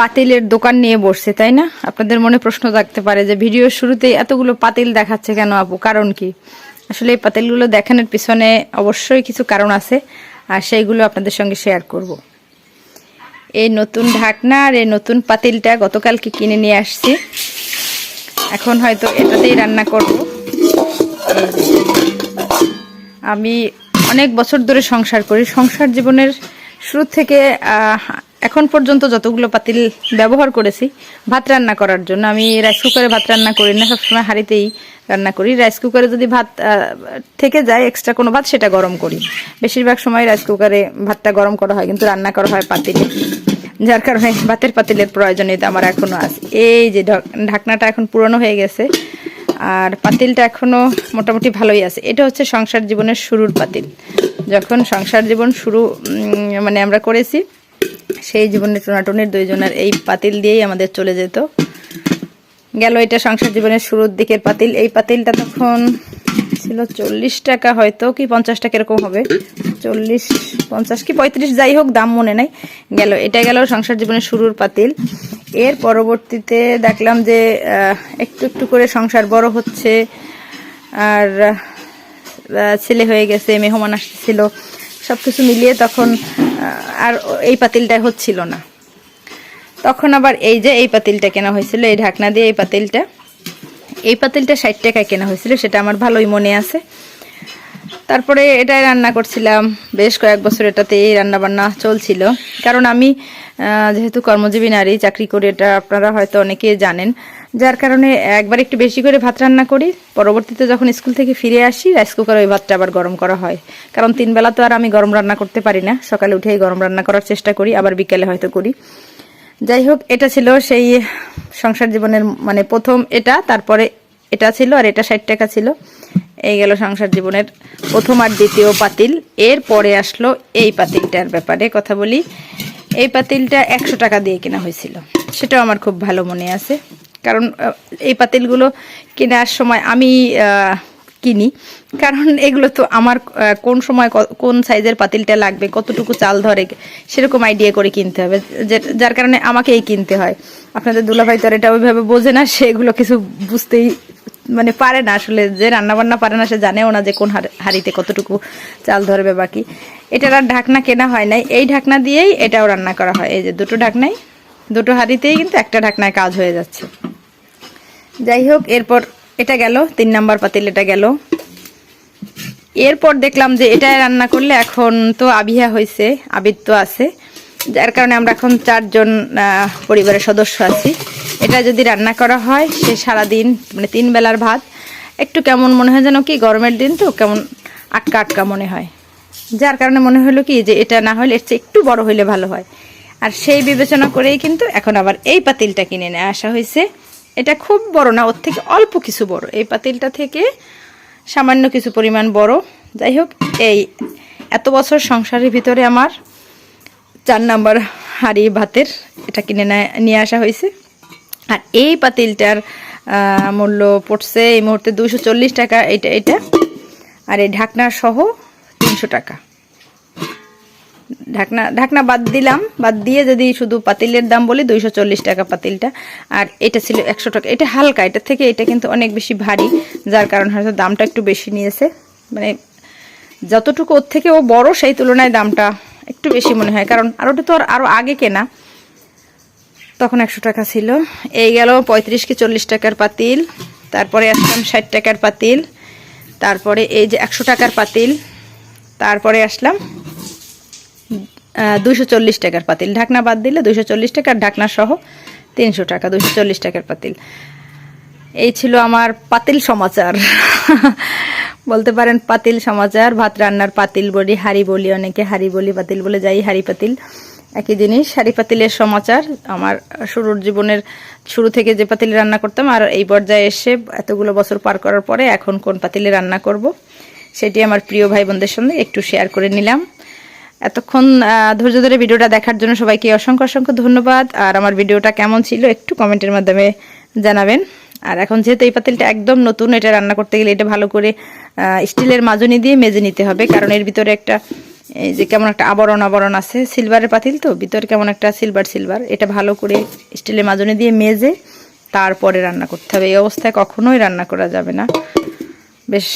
পাতিলের দোকান নিয়ে বসছে, তাই না? আপনাদের মনে প্রশ্ন থাকতে পারে যে ভিডিওর শুরুতেই এতগুলো পাতিল দেখাচ্ছে কেন আপু? কারণ কি? আসলে এই পাতিলগুলো দেখানোর পিছনে অবশ্যই কিছু কারণ আছে, আর সেইগুলো আপনাদের সঙ্গে শেয়ার করব। এই নতুন ঢাকনা আর এই নতুন পাতিলটা গতকালকে কিনে নিয়ে আসছি। এখন হয়তো এটাতেই রান্না করব। আমি অনেক বছর ধরে সংসার করি। সংসার জীবনের শুরু থেকে এখন পর্যন্ত যতগুলো পাতিল ব্যবহার করেছি, ভাত রান্না করার জন্য। আমি রাইস কুকারে ভাত রান্না করি না, সবসময় হাঁড়িতেই রান্না করি। রাইস কুকারে যদি ভাত থেকে যায় এক্সট্রা কোনো ভাত, সেটা গরম করি। বেশিরভাগ সময় রাইস কুকারে ভাতটা গরম করা হয়, কিন্তু রান্না করা হয় পাতিলে। যার কারণে ভাতের পাতিলের প্রয়োজনীয়তা আমার এখনও আছে। এই যে ঢক- ঢাকনাটা এখন পুরনো হয়ে গেছে, আর পাতিলটা এখনও মোটামুটি ভালোই আছে। এটা হচ্ছে সংসার জীবনের শুরুর পাতিল। যখন সংসার জীবন শুরু মানে আমরা করেছি সেই জীবনের টোনাটুনির দুইজনের এই পাতিল দিয়েই আমাদের চলে যেত। গেল এটা সংসার জীবনের শুরুর দিকের পাতিল। এই পাতিলটা তখন ছিল চল্লিশ টাকা হয়তো কি পঞ্চাশ টাকা এরকম হবে। চল্লিশ, পঞ্চাশ কি পঁয়ত্রিশ যাই হোক, দাম মনে নাই। গেল, এটা গেল সংসার জীবনের শুরুর পাতিল। এর পরবর্তীতে দেখলাম যে একটু একটু করে সংসার বড় হচ্ছে। আর ছেলে হয়ে গেছে, মেহমান আসছিল সব কিছু মিলিয়ে তখন আর এই পাতিলটা হচ্ছিল না। তখন আবার এই যে এই পাতিলটা কেনা হয়েছিল, এই ঢাকনা দিয়ে এই পাতিলটা এই পাতিলটা ষাট টাকায় কেনা হয়েছিল, সেটা আমার ভালোই মনে আছে। তারপরে এটাই রান্না করছিলাম, বেশ কয়েক বছর এটাতেই রান্না বান্না চলছিল। কারণ আমি যেহেতু কর্মজীবী নারী, চাকরি করি এটা আপনারা হয়তো অনেকে জানেন যার কারণে একবার একটু বেশি করে ভাত রান্না করি। পরবর্তীতে যখন স্কুল থেকে ফিরে আসি, রাইস কুকারে ওই ভাতটা আবার গরম করা হয়। কারণ তিন বেলা তো আর আমি গরম রান্না করতে পারি না। সকালে উঠেই গরম রান্না করার চেষ্টা করি, আবার বিকেলে হয়তো করি। যাই হোক, এটা ছিল সেই সংসার জীবনের মানে প্রথম এটা, তারপরে এটা ছিল আর এটা ষাট টাকা ছিল। এই গেল সংসার জীবনের প্রথম আর দ্বিতীয় পাতিল। এর পরে আসলো এই পাতিলটার ব্যাপারে কথা বলি। এই পাতিলটা একশো টাকা দিয়ে কেনা হয়েছিল। সেটাও আমার খুব ভালো মনে আছে। কারণ এই পাতিলগুলো কেনার সময় আমি কিনি। কারণ এগুলো তো আমার কোন সময় কোন সাইজের পাতিলটা লাগবে, কতটুকু চাল ধরে, সেরকম আইডিয়া করে কিনতে হবে। যার কারণে আমাকেই কিনতে হয়। আপনাদের দুলাভাই তো এটা ওইভাবে বোঝে না সেগুলো কিছু বুঝতেই মানে পারে না আসলে, যে রান্না বান্না পারে না, সে জানেও না যে কোন হাড়- হাঁড়িতে কতটুকু চাল ধরবে বাকি এটার আর ঢাকনা কেনা হয় নাই। এই ঢাকনা দিয়েই এটাও রান্না করা হয়। এই যে দুটো ঢাকনাই, দুটো হাঁড়িতেই কিন্তু একটা ঢাকনায় কাজ হয়ে যাচ্ছে। যাই হোক এরপর এটা গেল, তিন নাম্বার পাতিল এটা গেল। এরপর দেখলাম যে এটাই রান্না করলে এখন তো আবিহা হয়েছে আবির তো আছে। যার কারণে আমরা এখন চারজন পরিবারের সদস্য আছি। এটা যদি রান্না করা হয়, সে সারাদিন মানে তিন বেলার ভাত, একটু কেমন মনে হয় যেন কি, গরমের দিন তো কেমন আটকা আটকা মনে হয়। যার কারণে মনে হলো কি, যে এটা না হলে এর চেয়ে একটু বড় হইলে ভালো হয়। আর সেই বিবেচনা করেই কিন্তু এখন আবার এই পাতিলটা কিনে নিয়ে আসা হয়েছে এটা খুব বড় না, ওর থেকে অল্প কিছু বড়। এই পাতিলটা থেকে সামান্য কিছু পরিমাণ বড়। যাই হোক, এই এত বছর সংসারের ভিতরে আমার চার নাম্বার হাঁড়ি ভাতের এটা কিনে নেয়- আসা হয়েছে। আর এই পাতিলটার মূল্য পড়ছে এই মুহূর্তে দুশো টাকা, এটা এটা। আর এই ঢাকনা সহ তিনশো টাকা। ঢাকনা ঢাকনা বাদ দিলাম। বাদ দিয়ে যদি শুধু পাতিলের দাম বলি, দুইশো চল্লিশ টাকা পাতিলটা। আর এটা ছিল একশো টাকা। এটা হালকা, এটা থেকে এটা কিন্তু অনেক বেশি ভারী, যার কারণে হয়তো দামটা একটু বেশি নিয়েছে। মানে যতটুকু ওর থেকে ও বড়, সেই তুলনায় দামটা একটু বেশি মনে হয়। কারণ আর ওটা তো আর আরও আগে কেনা। তখন একশো টাকা ছিল। এই গেল পঁয়ত্রিশ কি চল্লিশ টাকার পাতিল। তারপরে আসলাম ষাট টাকার পাতিল। তারপরে এই যে একশো টাকার পাতিল। তারপরে আসলাম দুশো চল্লিশ টাকার পাতিল। ঢাকনা বাদ দিলে দুশো চল্লিশ টাকার ঢাকনা সহ তিনশো টাকা দুশো চল্লিশ টাকার পাতিল। এই ছিল আমার পাতিল সমাচার। বলতে পারেন পাতিল সমাচার, ভাত রান্নার পাতিল বলি, হাড়ি বলি, অনেকে হাড়ি বলি, পাতিল বলে যাই, হাড়ি পাতিল। একই জিনিস, হাড়ি পাতিলের সমাচার। আমার শুরুর জীবনের শুরু থেকে যে পাতিলে রান্না করতাম, আর এই পর্যায়ে এসে এতগুলো বছর পার করার পরে এখন কোন পাতিলে রান্না করব, সেটি আমার প্রিয় ভাই বোনদের সঙ্গে একটু শেয়ার করে নিলাম। এতক্ষণ ধৈর্য ধরে ভিডিওটা দেখার জন্য সবাইকে অসংখ্য অসংখ্য ধন্যবাদ। আর আমার ভিডিওটা কেমন ছিল একটু কমেন্টের মাধ্যমে জানাবেন। আর এখন যেহেতু এই পাতিলটা একদম নতুন, এটা রান্না করতে গেলে এটা ভালো করে স্টিলের মাজনি দিয়ে মেজে নিতে হবে। কারণ এর ভিতরে একটা, এই যে কেমন একটা আবরণ আবরণ আছে, সিলভারের পাতিল তো, ভিতরে কেমন একটা সিলভার সিলভার, এটা ভালো করে স্টিলের মাজনে দিয়ে মেজে তারপরে রান্না করতে হবে। এই অবস্থায় কখনোই রান্না করা যাবে না। বেশ।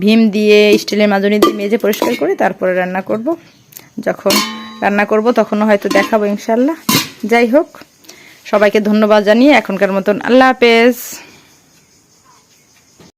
ভীম দিয়ে স্টিলের মাজনি দিয়ে মেজে পরিষ্কার করে তারপরে রান্না করব। যখন রান্না করব তখনও হয়তো দেখাবো ইনশাল্লাহ যাই হোক, সবাইকে ধন্যবাদ জানিয়ে এখনকার মতন আল্লাহ হাফেজ।